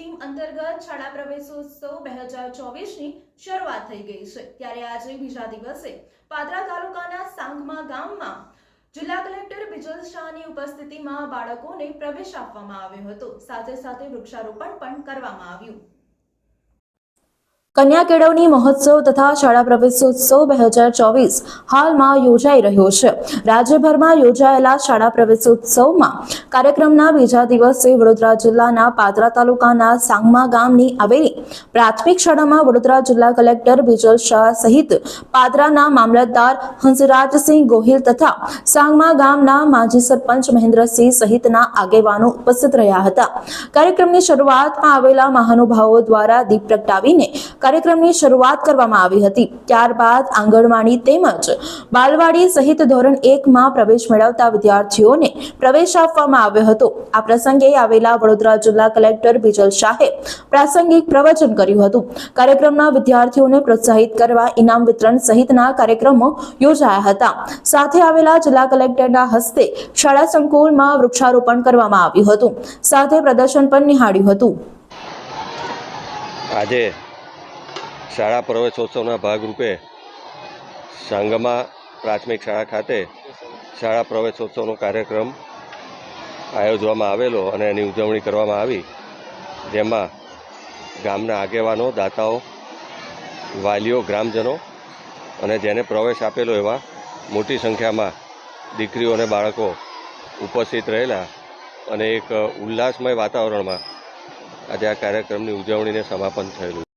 Theme અંતર્ગત શાળા પ્રવેશોત્સવ બે હજાર ચોવીસની શરૂઆત થઈ ગઈ છે. ત્યારે આજે બીજા દિવસે પાદરા તાલુકાના સાંગમા ગામમાં જિલ્લા કલેક્ટર બિજલ શાહની ઉપસ્થિતિમાં બાળકોને પ્રવેશ આપવામાં આવ્યો હતો. સાથે સાથે વૃક્ષારોપણ પણ કરવામાં આવ્યું. કન્યા કેળવણી મહોત્સવ તથા શાળા પ્રવેશોત્સવ બે હજાર ચોવીસ હાલમાં યોજાઈ રહ્યો છે. રાજ્યભરમાં યોજાયેલા શાળા પ્રવેશોત્સવમાં કાર્યક્રમના બીજા દિવસે વડોદરા જિલ્લાના પાદરા તાલુકાના સાંગમા ગામની આવેલી પ્રાથમિક શાળામાં વડોદરા જિલ્લા કલેક્ટર બિજલ શાહ સહિત પાદરાના મામલતદાર હંસરાજસિંહ ગોહિલ તથા સાંગમા ગામના માજી સરપંચ મહેન્દ્રસિંહ સહિતના આગેવાનો ઉપસ્થિત રહ્યા હતા. કાર્યક્રમની શરૂઆતમાં આવેલા મહાનુભાવો દ્વારા દીપ પ્રગટાવીને કાર્યક્રમની શરૂઆત કરવામાં આવી હતી. ત્યારબાદ આંગણવાડી તેમજ બાલવાડી સહિત ધોરણ એકમાં પ્રવેશ મેળવતા વિદ્યાર્થીઓને પ્રવેશ આપવામાં આવ્યો હતો. આ પ્રસંગે આવેલા વડોદરા જિલ્લા કલેક્ટર બિજલ શાહે પ્રાસંગિક પ્રવચન કર્યું હતું. કાર્યક્રમમાં વિદ્યાર્થીઓને પ્રોત્સાહિત કરવા ઇનામ વિતરણ સહિતના કાર્યક્રમો યોજાયા હતા. સાથે આવેલા જિલ્લા કલેક્ટરના હસ્તે શાળા સંકુલમાં વૃક્ષારોપણ કરવામાં આવ્યું હતું. સાથે પ્રદર્શન પણ નિહાળ્યું હતું. આજે શાળા પ્રવેશોત્સવના ભાગરૂપે સાંગમા પ્રાથમિક શાળા ખાતે શાળા પ્રવેશોત્સવનો કાર્યક્રમ આયોજવામાં આવેલો અને એની ઉજવણી કરવામાં આવી. જેમાં ગામના આગેવાનો, દાતાઓ, વાલીઓ, ગ્રામજનો અને જેને પ્રવેશ આપેલો એવા મોટી સંખ્યામાં દીકરીઓ અને બાળકો ઉપસ્થિત રહેલા અને એક ઉલ્લાસમય વાતાવરણમાં આજે આ કાર્યક્રમની ઉજવણીને સમાપન થયેલું